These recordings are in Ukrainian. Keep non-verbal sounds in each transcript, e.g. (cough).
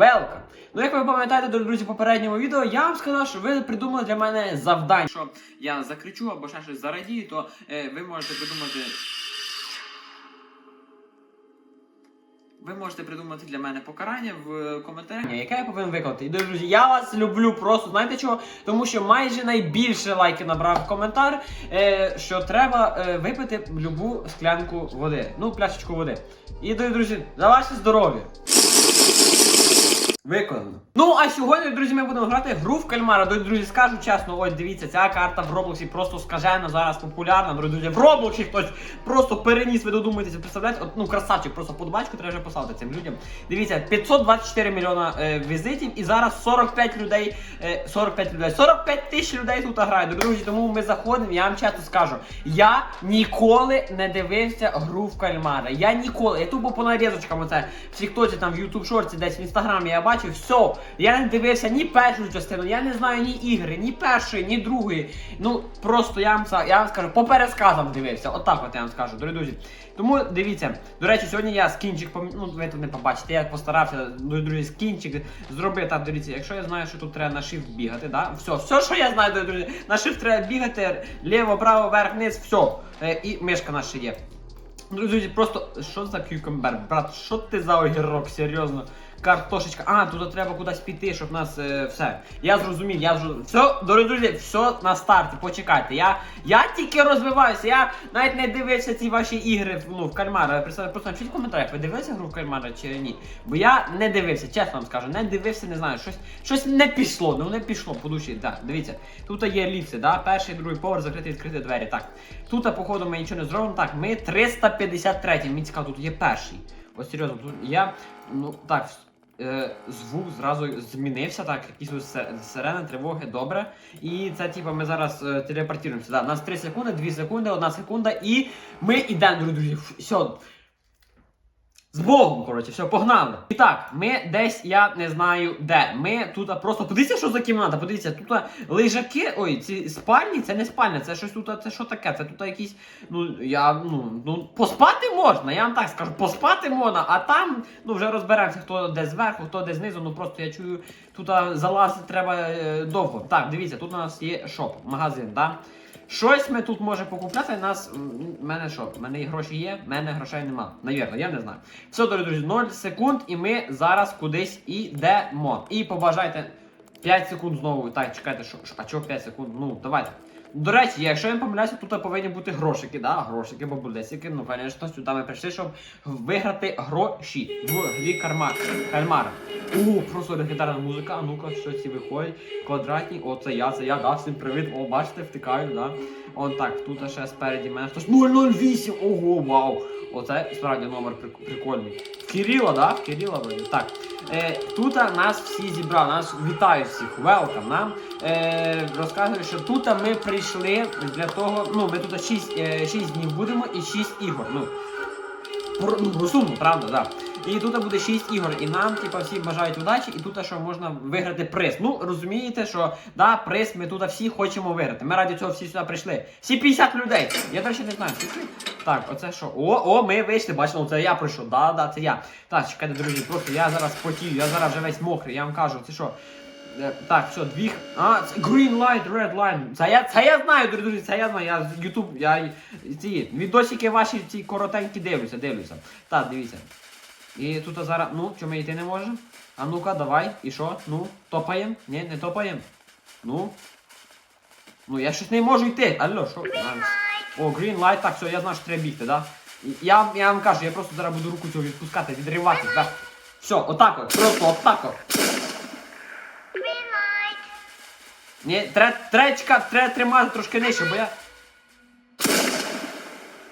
Велка! Ну, як ви пам'ятаєте, друзі, в попередньому відео я вам сказав, що ви придумали для мене завдання. Якщо я закричу або ще щось зарадію, то е, ви можете придумати. Ви можете придумати для мене покарання в е, коментарях, яке я повинен виконати. І друзі, я вас люблю просто. Знаєте чого? Тому що майже найбільше лайки набрав коментар, е, що треба е, випити любу склянку води. Ну, пляшечку води. І друзі, за ваше здоров'я. Виконано. Ну а сьогодні, друзі, ми будемо грати гру в кальмара. Дорогі друзі, скажу чесно, ось дивіться, ця карта в Роблоксі просто скажена, зараз популярна. Друзі, в Роблоксі хтось просто переніс, ви додумаєтеся, представляєте? От, ну, красавчик, просто подбачку треба вже поставити цим людям. Дивіться, 524 мільйона е, візитів і зараз 45 людей, е, 45 людей, 45 тисяч людей тут грають. Друзі, тому ми заходимо, я вам чесно скажу, я ніколи не дивився гру в кальмара. Я ніколи, я тупо по нарізочкам оце в Тіктоці, там в Ютуб шорті, десь в інстаграмі я бачив, все. Я не дивився ні першу частину, я не знаю ні ігри, ні першої, ні другої. Ну просто я вам я вам скажу, по пересказам дивився. Отак от я вам скажу, дорогі друзі. Тому дивіться, до речі, сьогодні я скінчик ну ви тут не побачите, я постарався, дорогі друзі, скінчик зробити. Так, дивіться, якщо я знаю, що тут треба на shift бігати, да? Все, все, що я знаю, дорогі друзі, на shift треба бігати, ліво, право, вверх, вниз, все. І мишка наша є. Друзі, просто що за кюкембер? Брат, що ти за огірок? Серйозно? Картошечка. А, тут треба кудись піти, щоб нас е, все. Я зрозумів, я зрозумів. Все, дорогі друзі, все на старті. Почекайте. Я, я тільки розвиваюся. Я навіть не дивився ці ваші ігри ну, в кальмара. Представте, Просто напишіть в коментарях, ви дивилися гру в кальмара чи ні? Бо я не дивився, чесно вам скажу, не дивився, не знаю. Щось, щось не пішло, ну не пішло по душі. Так, дивіться. Тут є ліфти, да? перший, другий поверх, закриті, відкриті двері. Так. Тут, походу, ми нічого не зробимо. Так, ми 353. Мені цікаво, тут є перший. Ось серйозно, тут я. Ну так, звук зразу змінився, так, якісь сирени, тривоги, добре. І це, типу, ми зараз е, телепортуємося. Да, у нас 3 секунди, 2 секунди, 1 секунда, і ми йдемо, друзі. Все. З Богом, коротше, все, погнали. І так, ми десь, я не знаю де. Ми тут просто подивіться, що за кімната. Подивіться, тут лежаки, ой, ці спальні, це не спальня, це щось тут, це що таке? Це тут якісь. Ну, я, ну, ну, поспати можна, я вам так скажу, поспати можна, а там, ну, вже розберемося, хто де зверху, хто де знизу. Ну просто я чую, тут залазити треба е, довго. Так, дивіться, тут у нас є шоп, магазин, да? Щось ми тут може покупляти. Нас в мене що? В мене і гроші є, в мене грошей нема. Навірно, я не знаю. Все, дорогі друзі, 0 секунд, і ми зараз кудись ідемо. І побажайте 5 секунд знову. Так, чекайте, що, а чого 5 секунд? Ну, давайте. До речі, якщо я не помиляюся, тут повинні бути грошики, да? Грошики, бабулесики. Ну, звісно, сюди ми прийшли, щоб виграти гроші в грі карма... кальмара. О, просто легендарна музика. А ну-ка, що ці виходять? Квадратні, о, це я, це я, да, всім привіт. О, бачите, втикаю, да. О, так, тут ще спереді мене хтось 008, ого, вау. Оце справді номер прикольний. Кирила, да? Кирила вроді. Так. Е, тут нас всі зібрали, нас вітаю всіх, велкам нам. Е, розказую, що тут ми прийшли для того, ну, ми тут 6, е, 6 днів будемо і 6 ігор. Ну, ну, розумно, правда, так. Да. І тут буде 6 ігор, і нам, типа, всі бажають удачі, і тут що можна виграти приз. Ну, розумієте, що да, приз ми тут всі хочемо виграти. Ми раді цього всі сюди прийшли. Всі 50 людей. Я, до речі, не знаю, скільки. Так, оце що? О, о, ми вийшли, бачимо, це я прийшов. Да, да, це я. Так, чекайте, друзі, просто я зараз потію, я зараз вже весь мокрий, я вам кажу, це що? Е, Так, все, дві. А, це green light, red line. Це я, це я знаю, друзі, це я знаю. Я з YouTube, я ці відосики ваші ці коротенькі дивлюся, дивлюся. Так, дивіться. І тут зараз, ну, чому йти не може? А ну-ка, давай, і що? Ну, топаєм? Ні, не топаєм. Ну. Ну, я щось не можу йти. Алло, що? О, green light, так, все, я знаю, що треба бігти, да? Я, я вам кажу, я просто зараз буду руку цього відпускати, відривати, да? Все, отак от, просто отак от. Ні, треба треба чекати, треба тримати трошки нижче, бо я.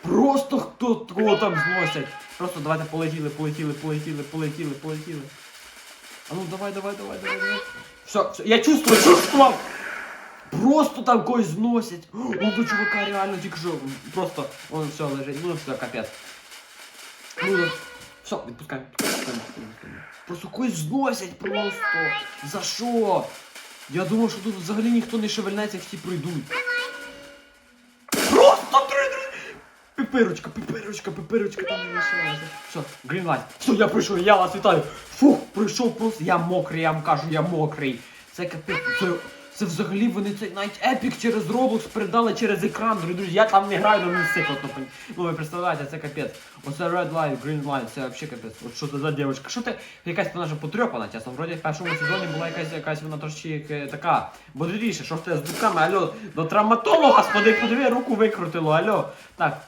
Просто хто кого там зносять. Просто давайте полетіли, полетіли, полетіли, полетіли, полетіли. А ну давай, давай, давай, давай, давай. Все, все, я чувствую, чувствував! Просто там когось зносять. О, до чувака реально тільки що. Просто он все лежить. Ну все, капець. Ну, все, відпускаємо. відпускаємо, відпускаємо. Просто когось зносять просто. За що? Я думав, що тут взагалі ніхто не шевельнеться, всі пройдуть. Просто три, три. Пипирочка, пипирочка, пипирочка там не лишилася. Все, грінлайт. Все, я прийшов, я вас вітаю. Фух, прийшов просто, я мокрий, я вам кажу, я мокрий. Це капець, це, це взагалі вони це навіть епік через Roblox передали через екран, друзі, я там не граю, але мені сикотно. Ну ви представляєте, це капець. Оце Red Light, Green Light, це взагалі капець. От що це за дівчинка? Що ти якась вона ж потрьопана, чесно. Вроді в першому сезоні була якась якась вона трошки е, така бодріша. Що ж ти з дубками? Алло, до травматолога сходи, подиви, руку викрутило, алло. Так.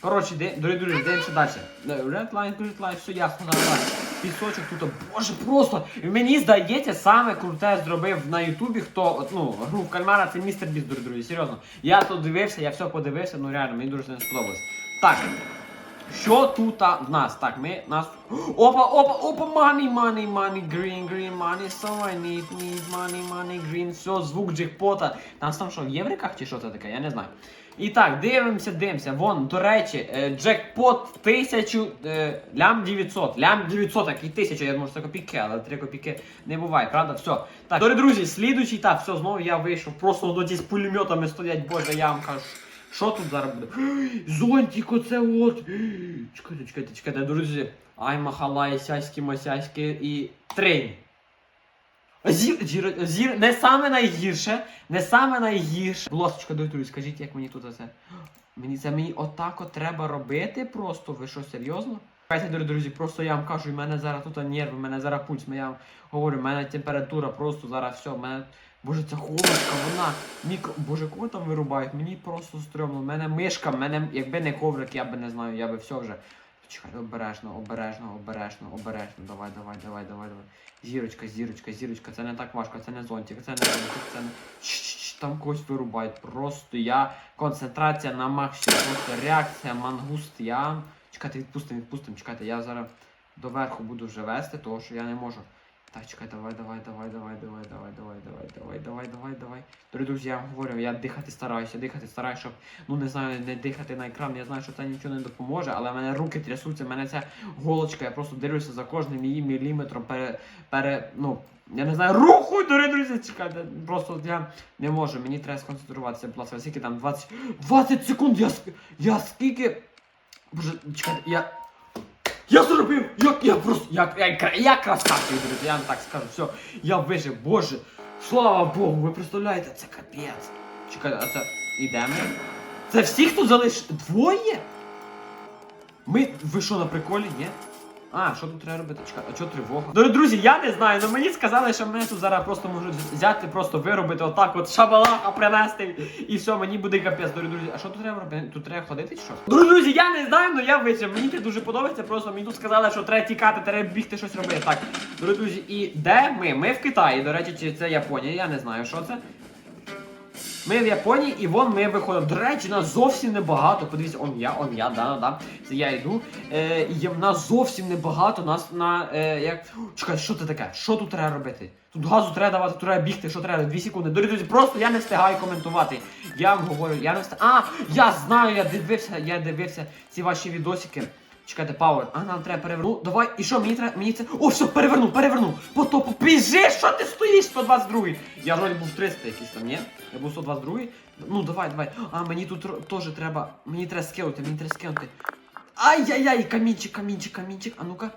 Коротше, дорогі друзі, дивимося далі. Red line, green line, все ясно, нормально. Пісочок тут, боже, просто. Мені здається, саме круте зробив на Ютубі, хто, от, ну, гру в кальмара, це містер Біст, дорогі друзі, серйозно. Я тут дивився, я все подивився, ну реально, мені дуже не сподобалось. Так. Що тут в нас? Так, ми нас. Опа, опа, опа, money, money, money, green, green, money, so I need, need money, money, green, все, звук джекпота. Там там що, в євриках чи що це таке? Я не знаю. І так, дивимося, дивимося. Вон, до речі, е, джекпот 1000, е, лям 900. Лям 900, як і 1000, я думаю, що це копійки, але 3 копійки не буває, правда? Все. Так, дорогі друзі, слідуючий, так, все, знову я вийшов. Просто до ті з пулеметами стоять, боже, я вам кажу. Що тут зараз буде? (gasps) Зонтик, оце от. (gasps) Чекайте, чекайте, чекайте, друзі. Ай, махалай, сяськи, масяськи і трейн. Зір, зір, зір, не саме найгірше, не саме найгірше. Будь ласка, скажіть, як мені тут це. Мені це мені отак от треба робити просто? Ви що, серйозно? Дорогі друзі, просто я вам кажу, в мене зараз тут нерви, в мене зараз пульс, я вам говорю, в мене температура просто зараз все, в мене. Боже, ця холодка, вона мікро. Боже, кого там вирубають? Мені просто стрьомно. В мене мишка, в мене, якби не коврик, я би не знаю, я би все вже. Чекай, обережно, обережно, обережно, обережно. Давай, давай, давай, давай, давай. Зірочка, зірочка, зірочка, це не так важко, це не зонтик, це не зонтик, це не. Ч -ч -ч, там когось вирубають. Просто я. Концентрація на максимум, просто реакція, мангуст, я. Чекайте, відпустимо, відпустимо, чекайте, я зараз доверху буду вже вести, тому що я не можу. Так, чекай, давай, давай, давай, давай, давай, давай, давай, давай, давай, давай, давай, давай. Дорогі друзі, я вам говорю, я дихати стараюся, дихати стараюся, щоб, ну не знаю, не дихати на екран. Я знаю, що це нічого не допоможе, але в мене руки трясуться, в мене ця голочка, я просто дивлюся за кожним її міліметром пере, пере, ну, я не знаю, руху, дорогі друзі, чекайте, просто я не можу, мені треба сконцентруватися, будь ласка, скільки там 20, 20 секунд, я, я скільки, боже, чекайте, я, я зробив! Як я просто. Як, я, я красавчик, друзі, я вам так скажу. Все, я вижив, боже. Слава Богу, ви представляєте, це капець. Чекай, а це. Ідемо. Це всіх тут залиш. Двоє? Ми. Ви що на приколі, ні? А, що тут треба робити? Чекай, а чого тривога? Дорогі друзі, я не знаю, але мені сказали, що мене тут зараз просто можуть взяти, просто виробити отак от шабалаха принести і все, мені буде капець, дорогі друзі. А що тут треба робити? Тут треба ходити чи що? Дорогі друзі, я не знаю, але я вижив. Мені це дуже подобається, просто мені тут сказали, що треба тікати, треба бігти щось робити. Так, дорогі друзі, і де ми? Ми в Китаї, до речі, чи це Японія, я не знаю, що це. Ми в Японії і вон ми виходимо. До речі, нас зовсім небагато. Подивіться, он я, он я, да, да. Це я йду. Е, в нас зовсім небагато. Нас на. Е, як... Чекай, що це таке? Що тут треба робити? Тут газу треба давати, тут треба бігти, що треба, дві секунди. Дорогі друзі, просто я не встигаю коментувати. Я вам говорю, я не встигаю. А, я знаю, я дивився, я дивився ці ваші відосики. Чекайте, Пауер, а нам треба перевернути. Ну, давай, і що, мені треба, мені це. О, все, перевернув, перевернув. По топу, біжи, що ти стоїш, 122 Я вроді був 300 якийсь там, ні? Я був 122 Ну, давай, давай. А, мені тут теж треба, мені треба скинути, мені треба скинути. Ай-яй-яй, камінчик, камінчик, камінчик, а ну-ка.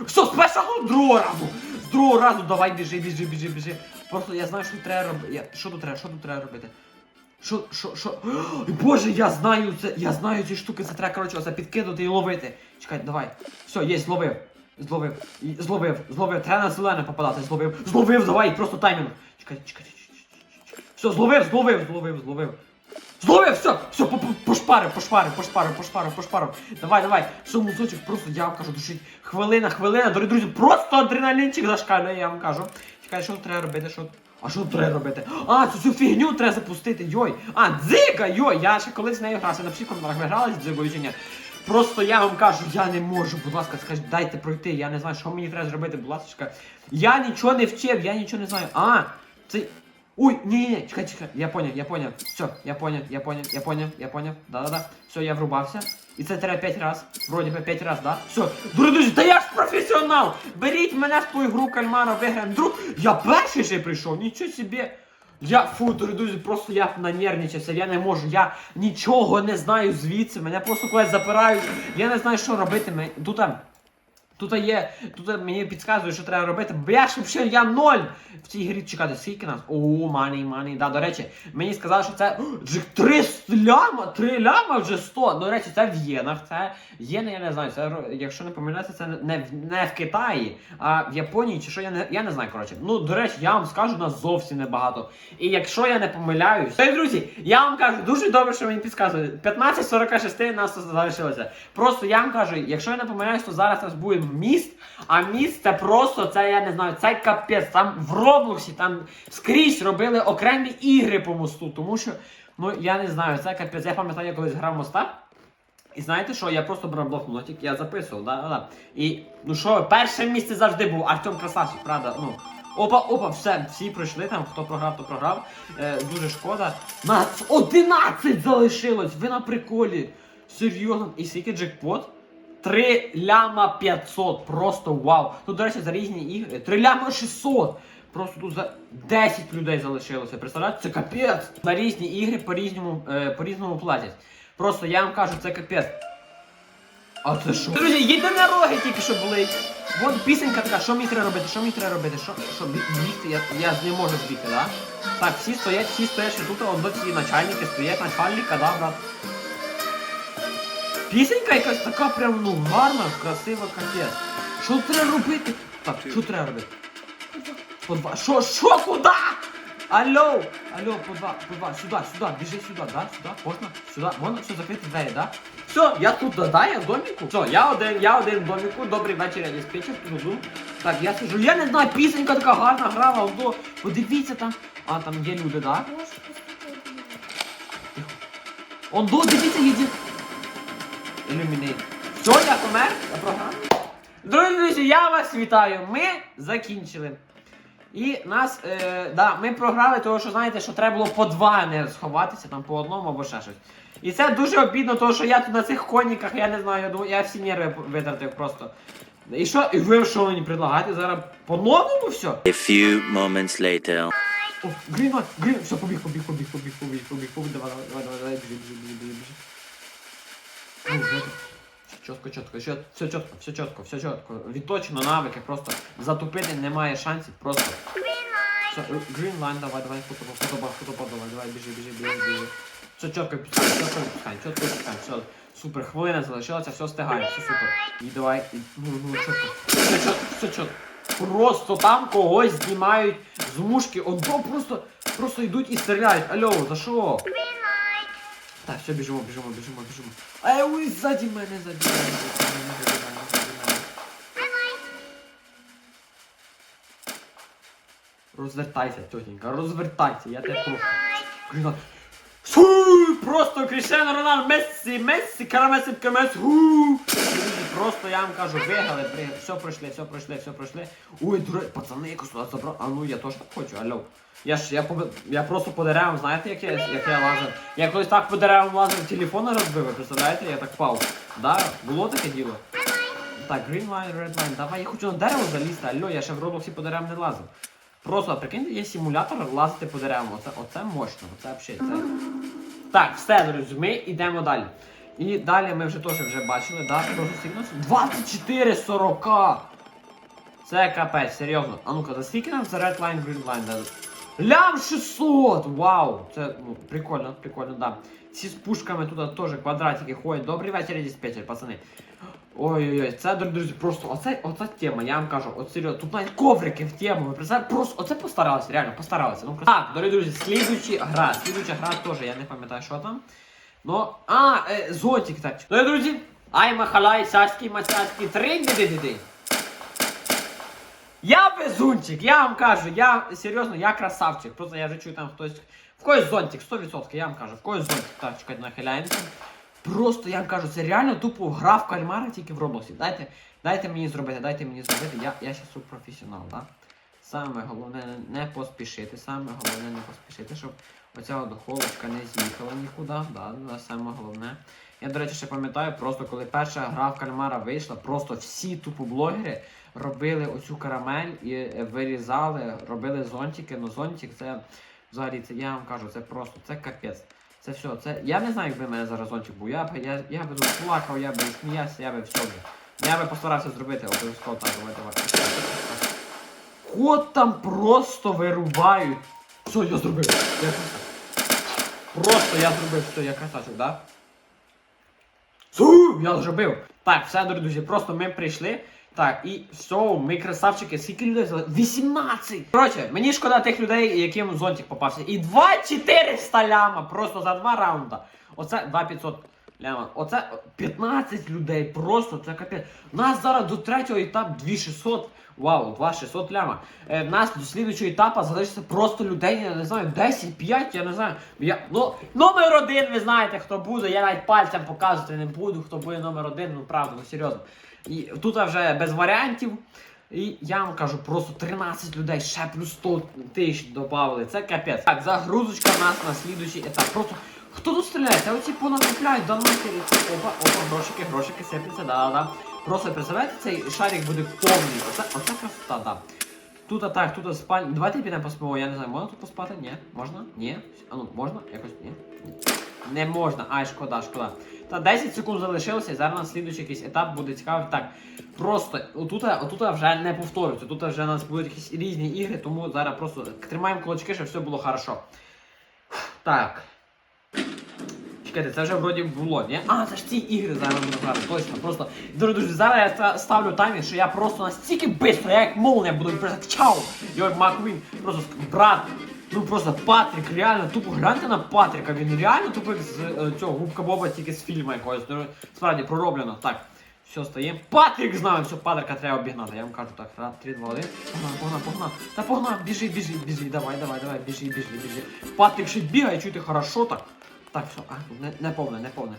Все, з першого, другого разу. З другого разу, давай, біжи, біжи, біжи, біжи. Просто я знаю, що треба робити. Що тут треба, що тут треба робити? Що, що, що? Ой, Боже, я знаю це, я знаю ці штуки, це треба, коротше, оце підкидати і ловити. Чекай, давай. Все, є, зловив. Зловив. І- Зловив, зловив. Треба на зелене попадати, зловив. Зловив, давай, просто таймінг. Чекай, чекай, чекай, чекай, чекай. Все, зловив, зловив, зловив, зловив. Зловив, все, все, по- по- пошпарив, пошпарив, пошпарив, пошпарив, пошпарив. Давай, давай. Все, музочок, просто я вам кажу, душить. Хвилина, хвилина, дорогі друзі, просто адреналінчик зашкалює, я вам кажу. Чекай, що треба робити, що. А що треба робити? А, цю цю фігню треба запустити, йой. А, дзига, йой, я ще колись з нею грався. Напишіть, коли ви грали з дзигою чи ні. Просто я вам кажу, я не можу, будь ласка, скажіть, дайте пройти. Я не знаю, що мені треба зробити, будь ласка. Я нічого не вчив, я нічого не знаю. А, це. Ой, ні, чекай, чекай, я поняв, я поняв. Все, я поняв, я поняв, я поняв, я поняв. Да-да-да. Все, я врубався. І це 5 раз. Вроді би 5 раз, да? Все. Друзі, та я ж професіонал! Беріть мене в твою гру кальмара, виграємо друг. Я перший ще прийшов, нічого собі. Я фу, друзі, просто я нанервничався, я не можу, я нічого не знаю звідси, мене просто кудись запирають, я не знаю, що робити. Тут там Тут є, тут мені підказують, що треба робити. Ж взагалі, я ноль в цій грі чекати. Скільки нас? О, мані, мані. Да, до речі, мені сказали, що це вже три ляма, три ляма вже 100. До речі, це в єнах. Це єни, я не знаю. Це, якщо не помиляюся, це не в, не в Китаї, а в Японії чи що, я не, я не знаю, коротше. Ну, до речі, я вам скажу, нас зовсім небагато. І якщо я не помиляюсь, то друзі, я вам кажу, дуже добре, що мені підказують. 15.46 нас залишилося. Просто я вам кажу, якщо я не помиляюсь, то зараз нас буде міст, а міст це просто, це я не знаю, це капець. Там в Роблоксі, там скрізь робили окремі ігри по мосту, тому що, ну я не знаю, це капець. Я пам'ятаю, я колись грав моста. І знаєте що, я просто брав блокнотик, я записував, да, да. І ну що, перше місце завжди був Артем Красавчик, правда, ну. Опа, опа, все, всі пройшли там, хто програв, то програв. Е, дуже шкода. Нас 11 залишилось! Ви на приколі. Серйозно, і скільки джекпот? 3 ляма 500, просто вау. Тут, до речі, за різні ігри. 3 ляма 600. Просто тут за 10 людей залишилося. Представляєте, це капець. На різні ігри по-різному е, по-різному платять. Просто я вам кажу, це капець. А це що? Друзі, єдинороги тільки що були. Вон пісенька така, що мені треба робити, що мені треба робити, що, що бігти, я, я не можу збігти, да? Так, всі стоять, всі стоять, що тут, он до ці начальники стоять, начальника, да, брат? Пісенька якась така прям, ну, гарна, красива, капець. Що треба робити? Так, що треба робити? По два. Що, що, куди? Алло, алло, по два, по два, сюди, сюди, біжи сюди, да, сюди, можна, сюди, можна все закрити двері, да? Все, я тут, да, да, я в доміку. Все, я один, я один в доміку, добрий вечір, я диспетчер, туду. Так, я сижу, я не знаю, пісенька така гарна грала, одно, подивіться там, а, там є люди, да? Ондо, дивіться, їде. Ілюмінейт. Все, я помер, я програв. Дорогі друзі, я вас вітаю. Ми закінчили. І нас, е, да, ми програли, тому що знаєте, що треба було по два не сховатися, там по одному або ще щось. І це дуже обідно, тому що я тут на цих коніках, я не знаю, я, думаю, я всі нерви витратив просто. І що, і ви що мені предлагаєте зараз по-новому все? A few moments later. О, грін, грін, все, побіг, побіг, побіг, побіг, побіг, побіг, побіг, давай, давай, давай, давай, біжи, біжи, біжи, біжи, біжи. О, вже так. Чітко, чітко, все, все чітко, все чітко, все чітко. Відточено навики, просто затупити немає шансів, просто. Все, green line, давай, давай, фото, фото, фото, фото, давай, давай, біжи, біжи, біжи, біжи. Все чітко, чітко, чітко чітко відпускаємо, все, супер, хвилина залишилася, все встигаємо, все супер. І давай, і, ну, ну, чітко, все чітко, все чітко. Просто там когось знімають з мушки, он то просто, просто йдуть і стріляють. Алло, за що? Так, все, біжимо, біжимо, біжимо, біжимо. Ай, ой, ззаді мене, ззаді мене. Розвертайся, тетенька, розвертайся, я тебе прошу. Фу, просто Кріштиану Роналду, Мессі, Мессі, Карамесі, Карамесі, гу. Просто я вам кажу, виграли, при... все пройшли, все пройшли, все пройшли. Ой, дуре, пацани, якось туди забрав. А ну я теж так хочу, алло. Я ж я, по, я просто по деревам, знаєте, як я, як я лазив? Я колись так по деревам лазив, телефон розбив, представляєте, я так впав. Да, було таке діло. Так, green line, red line, давай, я хочу на дерево залізти, алло, я ще в Роблоксі по деревам не лазив. Просто, а прикиньте, є симулятор лазити по деревам, оце, оце мощно, оце взагалі, це... Так, все, друзі, ми йдемо далі. І далі ми вже теж вже бачили, да, теж сигнал. 24 40! Це капець, серйозно. А ну-ка, за скільки нам за Red Line, Green Line дали? Лям 600! Вау! Це ну, прикольно, прикольно, да. Ці з пушками тут теж квадратики ходять. Добрий вечір, диспетчер, пацани. Ой-ой-ой, це, друзі, просто оце, оця тема, я вам кажу, от серйозно, тут навіть коврики в тему, ви представляєте, просто оце постаралися, реально, постаралися. Ну, просто... Так, дорогі друзі, слідуюча гра, слідуюча гра теж, я не пам'ятаю, що там. Ну, а, е, зонтик так. Дорогі друзі, ай махалай, сарський, мацарський, три ди Я безунчик, я вам кажу, я серйозно, я красавчик. Просто я вже чую там хтось. В когось зонтик, 100%, я вам кажу, в когось зонтик. Так, нахиляємося. Просто я вам кажу, це реально тупо гра в кальмара тільки в Роблоксі. Дайте, дайте мені зробити, дайте мені зробити. Я, я ще супрофесіонал, да? Саме головне не поспішити, саме головне не поспішити, щоб оця от холочка не з'їхала нікуди. Да, да, саме головне. Я, до речі, ще пам'ятаю, просто коли перша гра в кальмара вийшла, просто всі тупо блогери робили оцю карамель і е, вирізали, робили зонтики. Ну зонтик це взагалі це я вам кажу, це просто це капець. Це все. Це я не знаю, якби в мене зараз зонтик був. Я б я, я би тут плакав, я би сміявся, я би все. Я би постарався зробити обов'язково так, давай, давай. Кот там просто вирубають. Все, я зробив. Я. Просто я зробив, все, я красавчик, да? Су, я зробив. Так, все, дорогі друзі, просто ми прийшли. Так, і все, ми красавчики, скільки людей взяли? 18! Коротше, мені шкода тих людей, яким зонтик попався. І 2400 ляма просто за два раунда. Оце 2500 ляма. Оце 15 людей, просто це капець. У нас зараз до третього етапу 2600. Вау, 2600 ляма. Е, нас до слідчого етапу залишиться просто людей, я не знаю, 10, 5, я не знаю. Я, ну, номер один, ви знаєте, хто буде. Я навіть пальцем показувати не буду, хто буде номер один, ну правда, ну серйозно. І тут вже без варіантів. І я вам кажу, просто 13 людей, ще плюс 100 тисяч додали. Це капець. Так, загрузочка в нас на слідуючий етап. Просто хто тут стріляє? Та оці понакупляють, да нахер. Опа, опа, грошики, грошики сипляться, да-да-да. Просто представляєте, цей шарик буде повний. Оце, оце красота, да. Тут так, тут спальня. Давайте підемо поспимо, я не знаю, можна тут поспати? Ні? Можна? Ні? А ну, можна? Якось ні? Ні. Не можна. Ай, шкода, шкода. Та 10 секунд залишилося, і зараз на слідуючий якийсь етап буде цікавий. Так, просто отут, отут вже не повторюється. Тут вже у нас будуть якісь різні ігри, тому зараз просто тримаємо кулачки, щоб все було хорошо. Так. Чекайте, це вже вроді було, ні? А, це ж ці ігри зараз будемо грати, точно. Просто, дорогі друзі, зараз я ставлю таймінг, що я просто настільки бистро, я як молния буду просто чау! Як Маквін, просто брат. Ну просто Патрік, реально, тупо гляньте на Патріка, він реально тупо з е, цього губка Боба тільки з фільму якогось. Справді пророблено. Так, все стає. Патрік знає, все, Патрика треба обігнати. Я вам кажу так, раз, три, два, один. Погнав, погнав, погнав. Та погнав, біжи, біжи, біжи, давай, давай, давай, біжи, біжи, біжи. Патрік ще бігає, чути хорошо так. Так, все, а, не, не повне, не повне.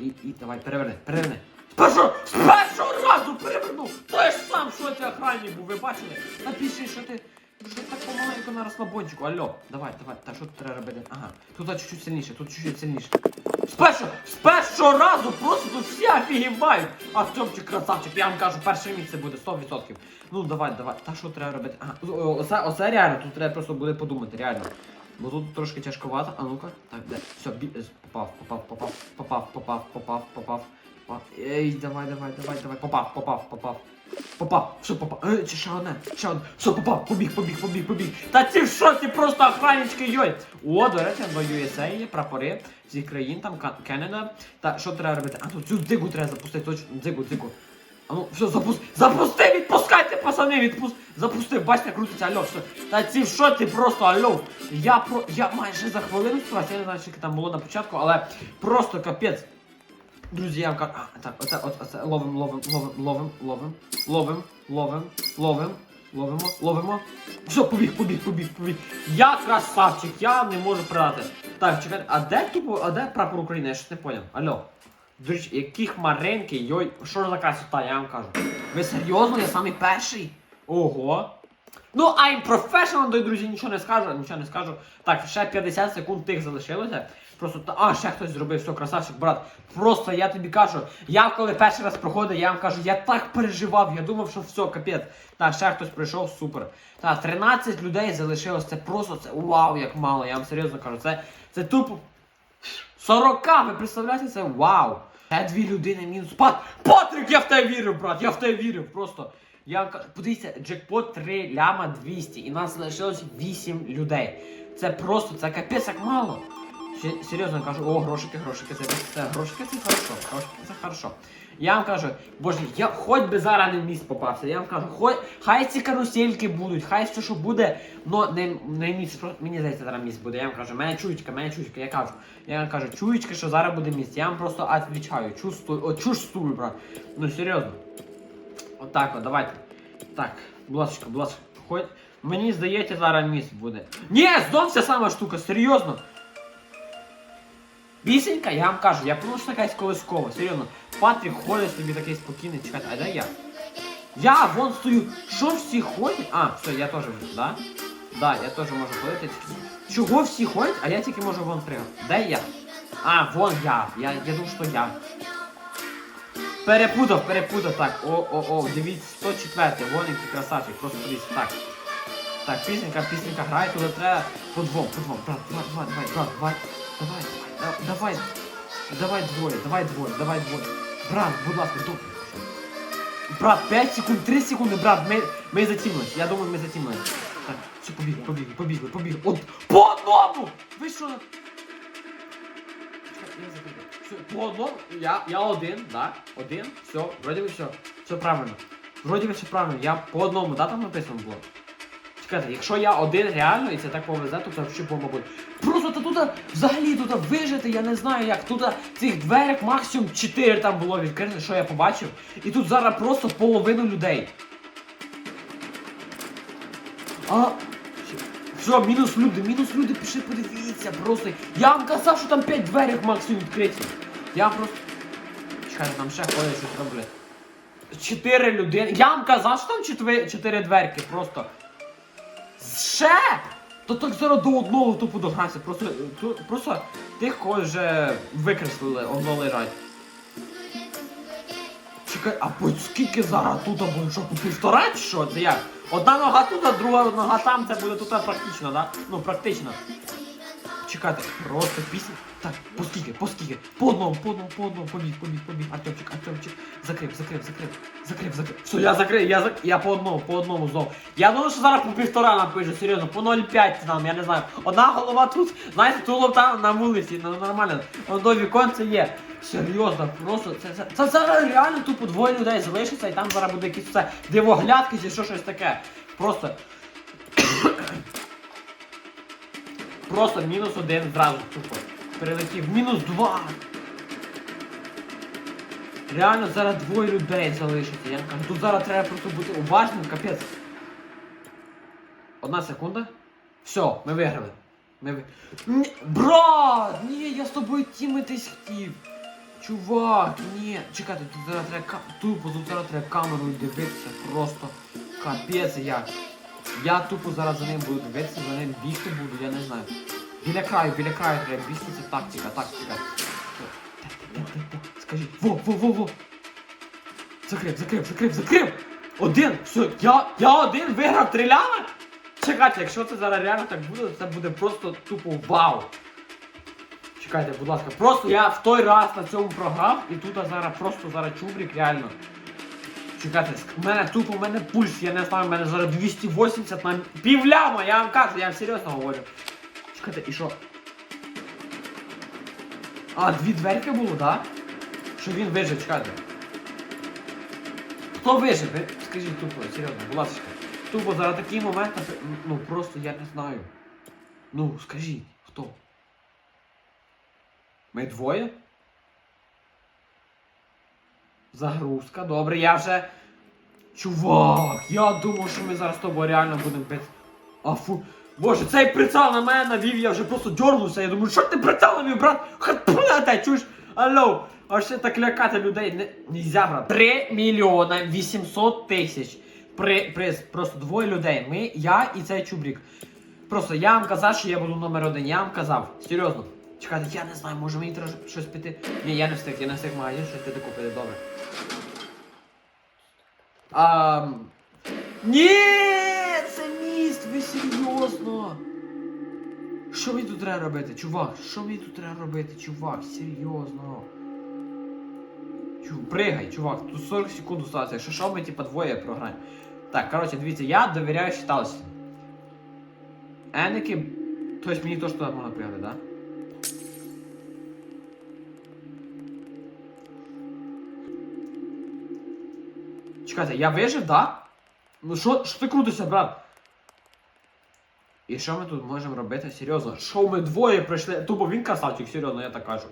І, і давай, переверни, переверни. Спершу, з першого разу перевернув! Той ж сам, що ти охранник був, ви бачили? Та пішли, що ти, що ти так помаленьку на розслабончику, алло, давай, давай, та що тут треба робити? Ага, тут чуть-чуть сильніше, тут чуть-чуть сильніше. З першого разу просто тут всі офігівають! А Артемчик красавчик, я вам кажу, перше місце буде 100%. Ну давай, давай, та що треба робити? Ага, оце, оце реально, тут треба просто буде подумати, реально. Бо тут трошки тяжковато. А ну-ка. Так, де? Все, бі... попав, попав, попав, попав, попав, попав, попав, попав. Ей, давай, давай, давай, давай. Попав, попав, попав. Попав, все, попав. Ей, ще одне, ще одне. Все, попав, побіг, побіг, побіг, побіг. Та ці в шоці просто охраннички, йой. О, до речі, до USA є прапори всіх країн, там Ка- Канада. Та що треба робити? А тут цю дзигу треба запустити, точно, дзигу, дзигу. А ну, все, запусти, запусти, відпускайте, пацани, відпусти, запусти, бачите, крутиться, алло, все. Та ці в шоці просто, алло. Я про, я майже за хвилину справді, я не знаю, скільки там було на початку, але просто капець. Друзі, я вам кажу, а, так, оце, оце, ловим, ловим, ловим, ловим, ловим, ловим, ловим, ловим, ловимо, ловимо. Все, побіг, побіг, побіг, побіг. Я красавчик, я не можу продати. Так, чекайте, а де тупо, а де прапор України? Я щось не поняв. Алло. Друзі, які хмаринки, йой, що за красота, я вам кажу. Ви серйозно, я самий перший? Ого. Ну, I'm professional, дорогі друзі, нічого не скажу, нічого не скажу. Так, ще 50 секунд тих залишилося. Просто та- а, ще хтось зробив, все, красавчик, брат. Просто я тобі кажу, я коли перший раз проходив, я вам кажу, я так переживав, я думав, що все, капець. Так, ще хтось прийшов, супер. Так, 13 людей залишилось, це просто це вау, як мало, я вам серйозно кажу, це, це тупо 40, ви представляєте це? Вау! Це дві людини мінус. Пат... Патрик, я в тебе вірив, брат, я в тебе вірив. Просто. Я подивіться, джекпот 3 ляма 200, і нас залишилось 8 людей. Це просто, це капець як мало. Серйозно кажу, о, грошики, грошики, це, це грошики, це хорошо, грошики, це хорошо. Я вам кажу, боже, я хоч би зараз не в міст попався. Я вам кажу, хоч, хай ці карусельки будуть, хай все, що буде, но не, не міст. Мені здається, зараз міст буде. Я вам кажу, мене чуєчка, мене чуєчка, я кажу. Я вам кажу, чуєчка, що зараз буде міст. Я вам просто відвічаю, чувствую, о, чувствую, брат. Ну серйозно. Отак от, давайте. Так, будь ласка, будь ласка, хоч. Мені здається, зараз міст буде. Ні, знов ця сама штука, серйозно. Пісенька, я вам кажу, я така якась колискова, серйозно. Патрік ходить собі такий спокійний, чекайте, а де я? Я вон стою. Що всі ходять? А, все, я теж вже, да? Да, я теж можу ходити. Чого всі ходять, а я тільки можу вон пригати? Де я? А, вон я. Я, я думав, що я. Перепутав, перепутав, так. О, о, о, дивіться, 104, вон який красавчик, просто подивіться, так. Так, пісенька, пісенька грає, туди треба по двом, по двом. Брат, давай, давай, давай, брат, давай. Давай, давай, давай. Двоє, давай двоє, давай двоє. Брат, будь ласка, добре. Брат, 5 секунд, 3 секунди, брат, ми, ми затімлись. Я думаю, ми затімлили. Так, все, побігли, побігли, побігли, побігли. От, по одному! Ви що? я. Все, по одному, я, я один, да, один, все, вроді би все, все правильно. Вроді би все правильно, я по одному, да, там написано було. Чекайте, якщо я один реально і це так повезе, то це взагалі бомба буде. Просто то тут взагалі тут вижити, я не знаю як. Тут цих дверок максимум 4 там було відкрито, що я побачив. І тут зараз просто половину людей. А. Все, мінус люди, мінус люди, пішли подивіться, просто. Я вам казав, що там 5 дверок максимум відкриті. Я просто. Чекайте, там ще ходять щось роблять. Чотири людини. Я вам казав, що там чотири дверки, просто. Ще! То так зараз до одного тупо догнався. Просто, ту- просто тих, кого вже викреслили, одно лежать. Чекай, а по скільки зараз тут буде? Що, по півтора чи що? Це як? Одна нога тут, а друга нога там, це буде тут практично, да? Ну, практично. Чекайте, просто пісня. Так, по скільки, по скільки? По одному, по одному, по одному, побіг, побіг, побіг. Артемчик, Артемчик. Закрив, закрив, закрив, закрив, закрив. Все, я закрив, я зак... я по одному, по одному знов. Я думаю, що зараз по півтора напишу, серйозно, по 0,5 там, я не знаю. Одна голова тут, знаєте, тулуб там на вулиці, ну нормально. Воно віконце є. Серйозно, просто це, це, це зараз реально тупо двоє людей залишиться і там зараз буде якісь це дивоглядки чи що щось таке. Просто. Просто мінус один зразу тупо. Перелетів. Мінус два. Реально зараз двоє людей залишиться. Я кажу, тут зараз треба просто бути уважним, капець. Одна секунда. Все, ми виграли. Ми ви... Ні! Ні, я з тобою тімитись хотів. Чувак, ні. Чекайте, тут зараз треба тупо, тут зараз треба камерою дивитися. Просто капець як. Я тупо зараз за ним буду дивитися, за ним бігти буду, я не знаю. Біля краю, біля краю треба бігти, це тактика, тактика. Скажіть, во, во, во, во. Закрив, закрив, закрив, закрив! Один! Все, я, я один виграв три ляма? Чекайте, якщо це зараз реально так буде, це буде просто тупо вау. Чекайте, будь ласка, просто я в той раз на цьому програв, і тут зараз просто зараз чубрик реально. Чекайте, в мене тупо, в мене пульс, я не знаю, в мене зараз 280 на півляма, я вам кажу, я вам серйозно говорю. Чекайте, і що? А, дві дверки було? Да? Що він вижив, чекайте. Хто вижив? Ви Скажіть тупо, серйозно, будь ласка. Тупо зараз такий момент, ну просто я не знаю. Ну, скажіть, хто? Ми двоє? Загрузка, добре, я вже. Чувак, я думав, що ми зараз з тобою реально будемо пити. А фу. Боже, цей прицел на мене навів, я вже просто дьорнувся. Я думаю, що ти прицел навів, брат? Хатпуляте, чуєш? Алло, а ще так лякати людей не нельзя, брат. 3 мільйона 800 тисяч. При, приз, просто двоє людей. Ми, я і цей чубрік. Просто я вам казав, що я буду номер один. Я вам казав. Серйозно. Чекайте, я не знаю, може мені треба щось піти. Ні, я не встиг, я не встиг магазин щось піти купити, добре. А... Ні, це міст, ви серйозно. Що мені тут треба робити, чувак? Що мені тут треба робити, чувак? Серйозно. Чу, пригай, чувак, тут 40 секунд осталося. Якщо що, ми типа двоє програємо. Так, коротше, дивіться, я довіряю считалось. Еники. Тобто мені теж туди можна пригати, да? Чекайте, я вижив, да? Ну що, що ти крутишся, брат? І що ми тут можемо робити? Серйозно? Що ми двоє прийшли? Тупо він красавчик, серйозно, я так кажу.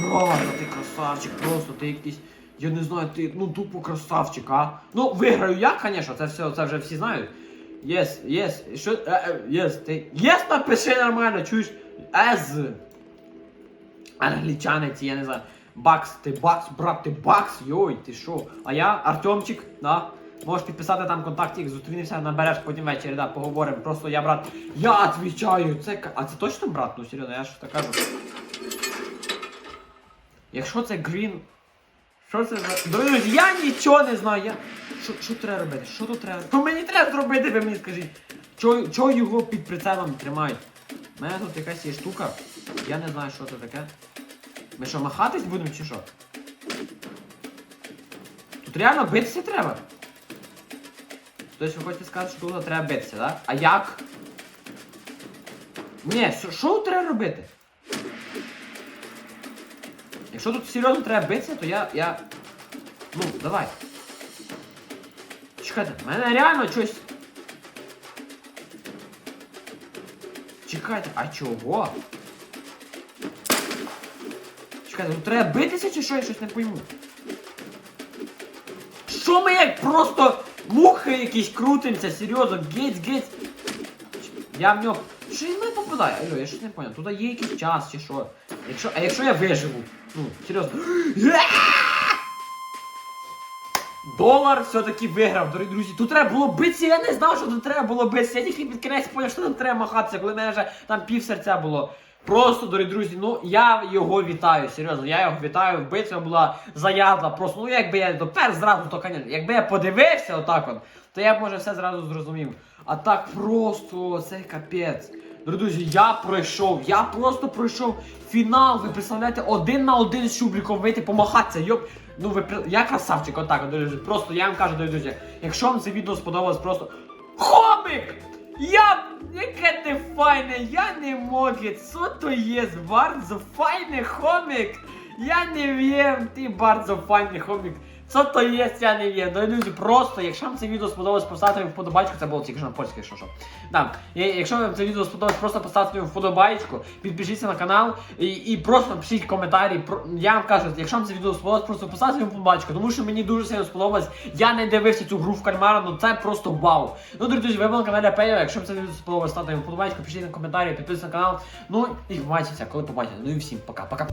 Брат, а ти красавчик, просто ти якийсь. Я не знаю, ти ну тупо красавчик, а? Ну, виграю я, звісно, це все, це вже всі знають. Єс, єс, що. е, е, Єс, ти. Єс, напиши нормально, чуєш? Ез. Англічани ці, я не знаю. Бакс, ти бакс, брат, ти бакс, йой, ти що? А я Артемчик, да? Можеш підписати там контактик, зустрінемося, набереш потім ввечері, да, поговоримо. Просто я брат. Я відвічаю, це. А це точно брат? Ну серйозно, я ж так кажу. Якщо це грін. Що це за. Друзі, я нічого не знаю. Я... Що, що треба робити? Що тут треба? Що мені треба зробити, ви мені скажіть. Чого, чого його під прицелом тримають? У мене тут якась є штука. Я не знаю, що це таке. Ми що, махатись будемо чи що? Тут реально битися треба. Тобто ви хочете сказати, що тут треба битися, так? А як? Ні, що- треба робити? Якщо тут серйозно треба битися, то я. я... Ну, давай. Чекайте, в мене реально щось. Чекайте, а чого? Чекайте, тут треба битися чи що, я щось не пойму. Що ми як просто мухи якісь крутимося, серйозно, гець, гець. Я в нього. Що він мене попадає? Алло, я щось не понял. Тут є якийсь час чи що. Якщо... А якщо я виживу? Ну, серйозно. (gasps) Долар все-таки виграв, дорогі друзі. Тут треба було битися, я не знав, що тут треба було битися. Я тільки під кінець поняв, що там треба махатися, коли мене вже там пів серця було. Просто, дорогі друзі, ну я його вітаю, серйозно, я його вітаю. Битва була заядла. Просто, ну якби я допер зразу, то звісно, якби я подивився отак от, то я б може все зразу зрозумів. А так просто це капець. Дорогі друзі, я пройшов, я просто пройшов фінал. Ви представляєте, один на один з Чубріком вийти, помахатися. Йоп. Ну ви я красавчик, отак, от, друзі. Просто я вам кажу, дорогі друзі, якщо вам це відео сподобалось, просто хомик! Я яке ти файне, я не можу, що то є, bardzo файний хомік. Я не wiem, ти bardzo файний хомик. Що то є, я не wiem. Ну, друзі, просто, якщо вам це відео сподобалось, поставте вподобайку, це було тільки що на польській, що що. Да. Якщо вам це відео сподобалось, просто поставте вподобайку, підпишіться на канал і, і просто напишіть коментарі. Я вам кажу, якщо вам це відео сподобалось, просто поставте вподобайку, тому що мені дуже сильно сподобалось. Я не дивився цю гру в кальмара, ну це просто вау. Ну, друзі, ви були на каналі Апео. Якщо вам це відео сподобалось, ставте вподобайку, пишіть на коментарі, підписуйтесь на канал. Ну і побачимося, коли побачите. Ну і всім пока-пока.